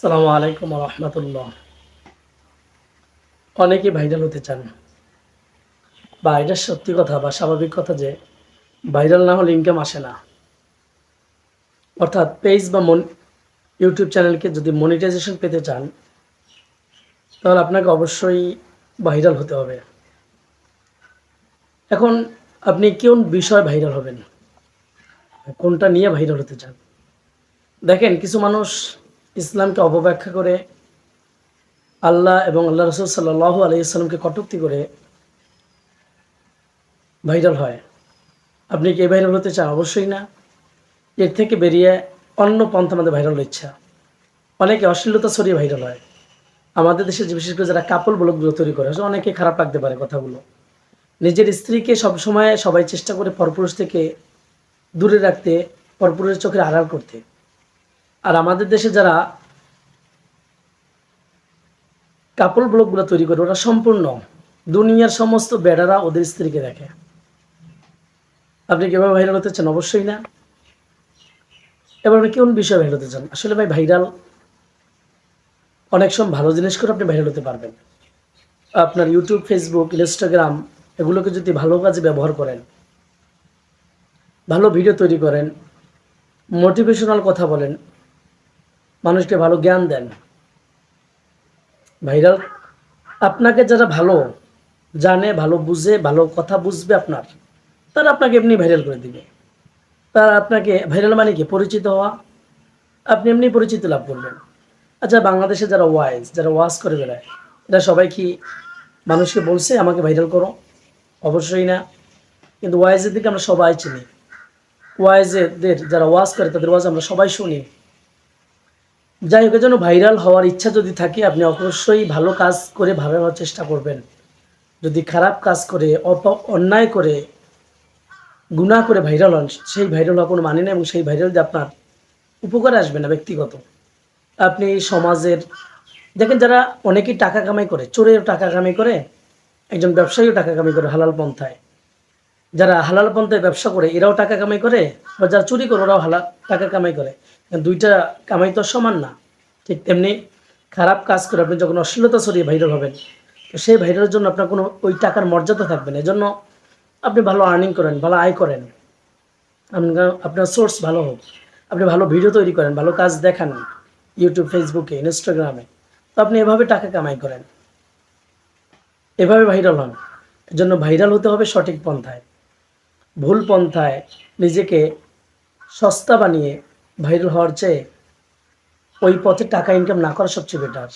সালামু আলাইকুম রহমতুল্লাহ। অনেকে ভাইরাল হতে চান। বা এটা সত্যি কথা বা স্বাভাবিক কথা যে ভাইরাল না হলে ইনকাম আসে না। অর্থাৎ পেজ বা মন ইউটিউব চ্যানেলকে যদি মনিটাইজেশন পেতে চান, তাহলে আপনাকে অবশ্যই ভাইরাল হতে হবে। এখন আপনি কোন বিষয় ভাইরাল হবেন? কোনটা নিয়ে ভাইরাল হতে চান? দেখেন, কিছু মানুষ ইসলামকে অপব্যাখ্যা করে, আল্লাহ এবং আল্লাহ রসুল সাল্লাহ আলাইসাল্লামকে কটুক্তি করে ভাইরাল হয়। আপনি কি ভাইরাল হতে চান? অবশ্যই না। এর থেকে বেরিয়ে অন্য পন্থা আমাদের ভাইরাল ইচ্ছা। অনেকে অশ্লীলতা ছড়িয়ে ভাইরাল হয়। আমাদের দেশে বিশেষ করে যারা কাপল ব্লগগুলো তৈরি করে অনেকে খারাপ লাগতে পারে কথাগুলো। নিজের স্ত্রীকে সবসময় সবাই চেষ্টা করে পরপুরুষ থেকে দূরে রাখতে, পরপুরুষের চোখের আড়াল করতে। আর আমাদের দেশে যারা কাপল ব্লগগুলো তৈরি করে, ওরা সম্পূর্ণ দুনিয়ার সমস্ত বেড়ারা ওদের স্ত্রীকে দেখে। আপনি কীভাবে ভাইরাল হতে চান? অবশ্যই না। এবার আপনি কোন বিষয়ে ভাইরাল হতে চান? আসলে ভাই ভাইরাল অনেক সময় ভালো জিনিস করে আপনি ভাইরাল হতে পারবেন। আপনার ইউটিউব ফেসবুক ইনস্টাগ্রাম এগুলোকে যদি ভালো কাজে ব্যবহার করেন, ভালো ভিডিও তৈরি করেন মোটিভেশনাল কথা বলেন মানুষকে ভালো জ্ঞান দেন। ভাইরাল, আপনাকে যারা ভালো জানে, ভালো বুঝে, ভালো কথা বুঝবে আপনার, তারা আপনাকে এমনি ভাইরাল করে দিবে। তারা আপনাকে ভাইরাল মানে কি? পরিচিত হওয়া। আপনি এমনি পরিচিত লাভ করবেন। আচ্ছা বাংলাদেশে যারা ওয়াইজ যারা ওয়াজ করে বেড়ায়, এরা সবাই কি মানুষকে বলছে, আমাকে ভাইরাল করো অবশ্যই না। কিন্তু ওয়াইজের দিকে আমরা সবাই চিনি। ওয়াইজেদের যারা ওয়াজ করে, তাদের ওয়াজ আমরা সবাই শুনি। যাই হোক যেন ভাইরাল হওয়ার ইচ্ছা যদি থাকে, আপনি অবশ্যই ভালো কাজ করে ভালো হওয়ার চেষ্টা করবেন। যদি খারাপ কাজ করে, অপ, অন্যায় করে গুণা করে ভাইরাল হন, সেই ভাইরাল হওয়া কোনো মানে না এবং সেই ভাইরাল যে আপনার উপকারে আসবে না ব্যক্তিগত। আপনি সমাজের, দেখেন যারা অনেকেই টাকা কামাই করে, চোরেও টাকা কামাই করে, একজন ব্যবসায়ীও টাকা কামাই করে হালাল পন্থায়। যারা হালাল পন্থায় ব্যবসা করে, এরাও টাকা কামাই করে, বা যারা চুরি করে, ওরাও হালাল টাকা কামাই করে। দুইটা কামাই তো সমান না। ঠিক তেমনি খারাপ কাজ করে আপনি যখন অশ্লীলতা ছড়িয়ে ভাইরাল হবেন, তো সেই ভাইরালের জন্য আপনার কোনো ওই টাকার মর্যাদা থাকবে না। এজন্য আপনি ভালো আর্নিং করেন, ভালো আয় করেন। আপনার আপনার সোর্স ভালো হোক। আপনি ভালো ভিডিও তৈরি করেন, ভালো কাজ দেখান ইউটিউব ফেসবুকে ইনস্টাগ্রামে তো আপনি এভাবে টাকা কামাই করেন। এভাবে ভাইরাল হন। এজন্য ভাইরাল হতে হবে সঠিক পন্থায়। ভুল পন্থায় নিজেকে সস্তা বানিয়ে ভাইরাল হওয়ার চেয়ে ওই পথে টাকা ইনকাম না করা সবচেয়ে বেটার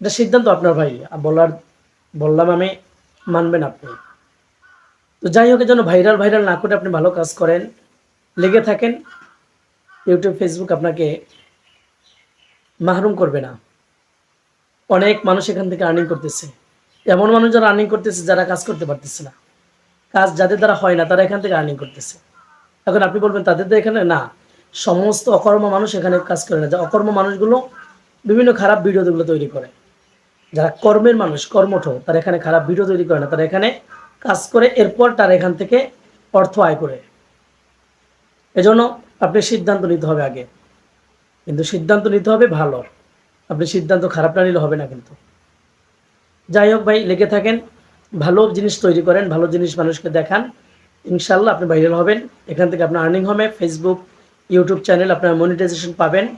এটা সিদ্ধান্ত আপনার ভাই বলার, বললাম আমি, মানবেন আপনি। তো যাই হোক যেন ভাইরাল ভাইরাল না করে আপনি ভালো কাজ করেন, লেগে থাকেন ইউটিউব ফেসবুক আপনাকে মাহরুম করবে না। অনেক মানুষ এখান থেকে আর্নিং করতেছে। এমন মানুষ যারা আর্নিং করতেছে, যারা কাজ করতে পারতেছে না। কাজ যাদের দ্বারা হয় না, তারা এখান থেকে আর্নিং করতেছে। এখন আপনি বলবেন, তাদের তো এখানে না, সমস্ত অকর্ম মানুষ এখানে কাজ করে না। যা অকর্ম মানুষগুলো বিভিন্ন খারাপ ভিডিও ভিডিওগুলো তৈরি করে। যারা কর্মের মানুষ, কর্মঠ, তারা এখানে খারাপ ভিডিও তৈরি করে না। তারা এখানে কাজ করে, এরপর তারা এখান থেকে অর্থ আয় করে। এজন্য আপনি সিদ্ধান্ত নিতে হবে আগে। কিন্তু সিদ্ধান্ত নিতে হবে ভালো। আপনি সিদ্ধান্ত খারাপ না নিলে হবে না কিন্তু। যাই হোক ভাই লেগে থাকেন। ভালো জিনিস তৈরি করেন, ভালো জিনিস মানুষকে দেখান। ইনশাল্লাহ আপনি ভাইরাল হবেন। এখান থেকে আপনার আর্নিং হবে। ফেসবুক ইউটিউব চ্যানেল আপনার মনিটাইজেশন পাবেন।